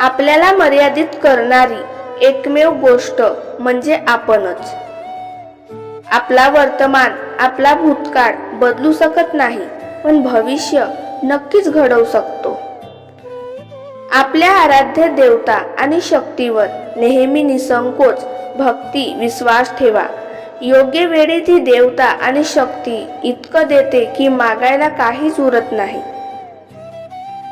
आपल्याला मर्यादित करणारी एकमेव गोष्ट म्हणजे आपणच. आपला वर्तमान आपला भूतकाळ बदलू शकत नाही पण भविष्य नक्कीच घडवू शकतो. आपल्या आराध्य देवता आणि शक्तीवर नेहमी निसंकोच भक्ती विश्वास ठेवा. योग्य वेळी ती देवता आणि शक्ती इतकं देते की मागायला काहीच उरत नाही.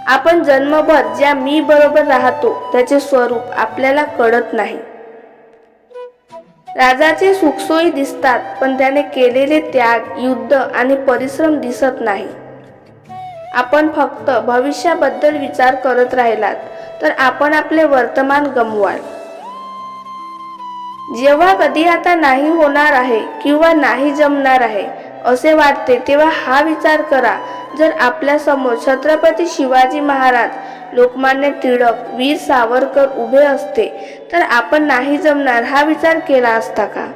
आपण जन्मभर ज्या मी बरोबर राहतो त्याचे स्वरूप आपल्याला कळत नाही. राजाचे सुखसोयी दिसतात पण त्याने केलेले त्याग युद्ध आणि परिश्रम दिसत नाही. आपण फक्त भविष्याबद्दल विचार करत राहिलात तर आपण आपले वर्तमान गमवाल. जेव्हा कधी आता नाही होणार आहे किंवा नाही जमणार आहे असे वाटते तेव्हा हा विचार करा. जर आपल्यासमोर छत्रपती शिवाजी महाराज लोकमान्य टिळक वीर सावरकर उभे असते तर आपण नाही जमणार हा विचार केला असता का?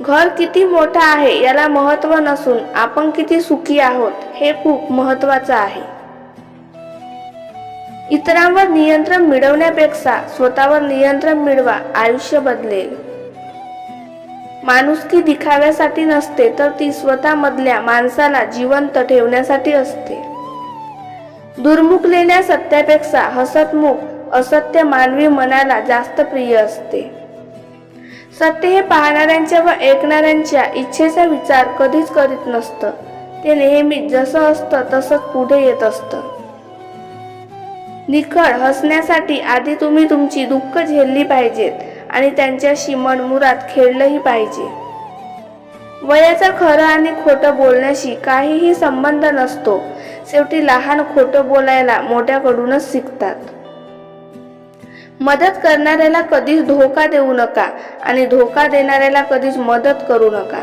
घर किती मोठं आहे याला महत्त्व नसून आपण किती सुखी आहोत हे खूप महत्वाचं आहे. इतरांवर नियंत्रण मिळवण्यापेक्षा स्वतःवर नियंत्रण मिळवा आयुष्य बदलेल. माणुसकी दिखाव्यासाठी नसते तर ती स्वतःमधल्या माणसाला जिवंत ठेवण्यासाठी असते. दुर्मुखलेल्या सत्यापेक्षा हसतमुख असत्य मानवी मनाला जास्त प्रिय असते. सत्य हे पाहणाऱ्यांच्या व ऐकणाऱ्यांच्या इच्छेचा विचार कधीच करीत नसतं. ते नेहमी जसं असतं तसंच पुढे येत असतं. निखळ हसण्यासाठी आधी तुम्ही तुमची दुःख झेलली पाहिजेत. आणि त्यांच्याशी मनमुरात खेळलंही पाहिजे. वयाचा खरं आणि खोटं बोलण्याशी काहीही संबंध नसतो. शेवटी लहान खोटं बोलायला मोठ्याकडूनच शिकतात. मदत करणाऱ्याला कधीच धोका देऊ नका आणि धोका देणाऱ्याला कधीच मदत करू नका.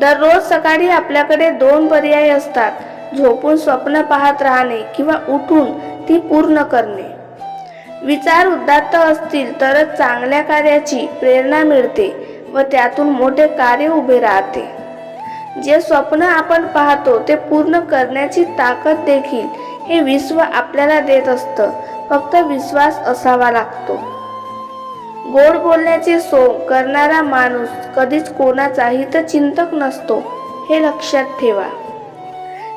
दररोज सकाळी आपल्याकडे दोन पर्याय असतात. झोपून स्वप्न पाहत राहणे किंवा उठून ती पूर्ण करणे. विचार उदात्त असतील तरच चांगल्या कार्याची प्रेरणा मिळते व त्यातून मोठे कार्य उभे राहते. जे स्वप्न आपण पाहतो ते पूर्ण करण्याची ताकद देखील हे विश्व आपल्याला देत असतं. फक्त विश्वास असावा लागतो. गोड बोलण्याचे सोम करणारा माणूस कधीच कोणाचाही तर चिंतक नसतो हे लक्षात ठेवा.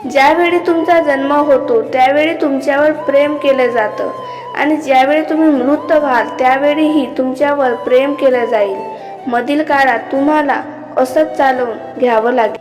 ज्यावेळी तुमचा जन्म होतो त्यावेळी तुमच्यावर प्रेम केलं जातं. आणि ज्यावेळी तुम्ही मृत व्हाल त्यावेळीही तुमच्यावर प्रेम केलं जाईल. मधील काळात तुम्हाला असंच चालवून घ्यावं लागेल.